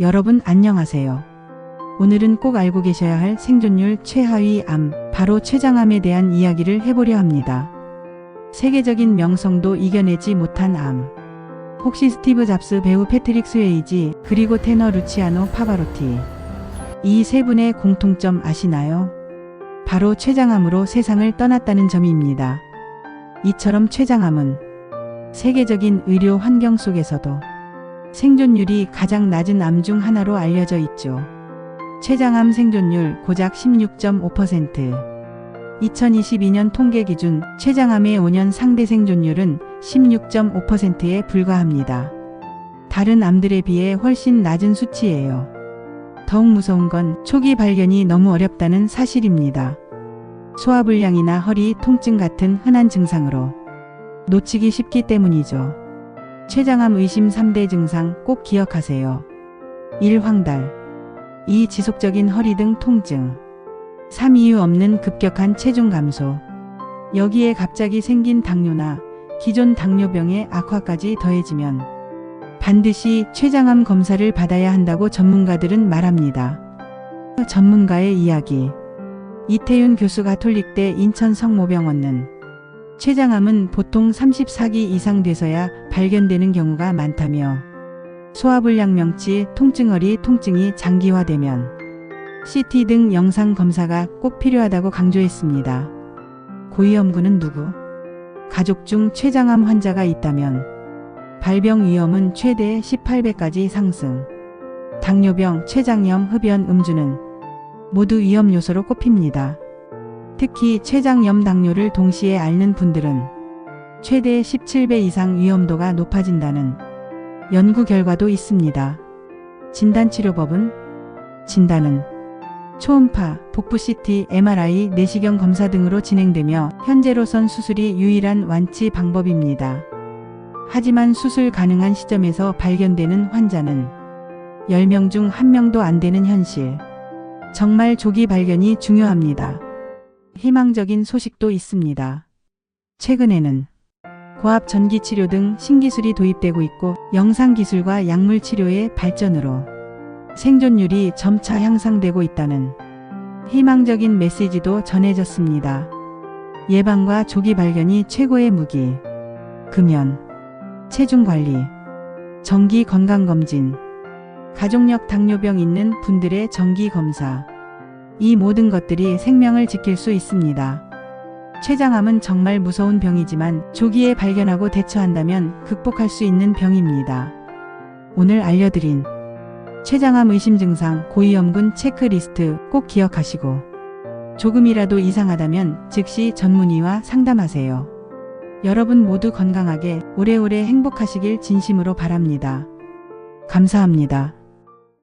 여러분 안녕하세요. 오늘은 꼭 알고 계셔야 할 생존율 최하위 암, 바로 췌장암에 대한 이야기를 해보려 합니다. 세계적인 명성도 이겨내지 못한 암. 혹시 스티브 잡스 배우 패트릭 스웨이지, 그리고 테너 루치아노 파바로티. 이 세 분의 공통점 아시나요? 바로 췌장암으로 세상을 떠났다는 점입니다. 이처럼 췌장암은 세계적인 의료 환경 속에서도 생존율이 가장 낮은 암 중 하나로 알려져 있죠. 췌장암 생존율 고작 16.5%. 2022년 통계 기준 췌장암의 5년 상대 생존율은 16.5%에 불과합니다. 다른 암들에 비해 훨씬 낮은 수치예요. 더욱 무서운 건 초기 발견이 너무 어렵다는 사실입니다. 소화불량이나 허리 통증 같은 흔한 증상으로 놓치기 쉽기 때문이죠. 췌장암 의심 3대 증상 꼭 기억하세요. 1. 황달 2. 지속적인 허리 등 통증 3. 이유 없는 급격한 체중 감소 여기에 갑자기 생긴 당뇨나 기존 당뇨병의 악화까지 더해지면 반드시 췌장암 검사를 받아야 한다고 전문가들은 말합니다. 전문가의 이야기 이태윤 교수 가톨릭대 인천 성모병원은 췌장암은 보통 34기 이상 돼서야 발견되는 경우가 많다며 소화불량 명치, 통증어리, 통증이 장기화되면 CT 등 영상 검사가 꼭 필요하다고 강조했습니다. 고위험군은 누구? 가족 중 췌장암 환자가 있다면 발병 위험은 최대 18배까지 상승. 당뇨병, 췌장염, 흡연, 음주는 모두 위험 요소로 꼽힙니다. 특히 췌장염 당뇨를 동시에 앓는 분들은 최대 17배 이상 위험도가 높아진다는 연구 결과도 있습니다. 진단치료법은 진단은 초음파, 복부 CT, MRI, 내시경 검사 등으로 진행되며 현재로선 수술이 유일한 완치 방법입니다. 하지만 수술 가능한 시점에서 발견되는 환자는 10명 중 1명도 안 되는 현실. 정말 조기 발견이 중요합니다. 희망적인 소식도 있습니다. 최근에는 고압 전기 치료 등 신기술이 도입되고 있고 영상 기술과 약물 치료의 발전으로 생존율이 점차 향상되고 있다는 희망적인 메시지도 전해졌습니다. 예방과 조기 발견이 최고의 무기. 금연, 체중 관리, 정기 건강 검진, 가족력 당뇨병 있는 분들의 정기 검사. 이 모든 것들이 생명을 지킬 수 있습니다. 췌장암은 정말 무서운 병이지만 조기에 발견하고 대처한다면 극복할 수 있는 병입니다. 오늘 알려드린 췌장암 의심 증상 고위험군 체크리스트 꼭 기억하시고 조금이라도 이상하다면 즉시 전문의와 상담하세요. 여러분 모두 건강하게 오래오래 행복하시길 진심으로 바랍니다. 감사합니다.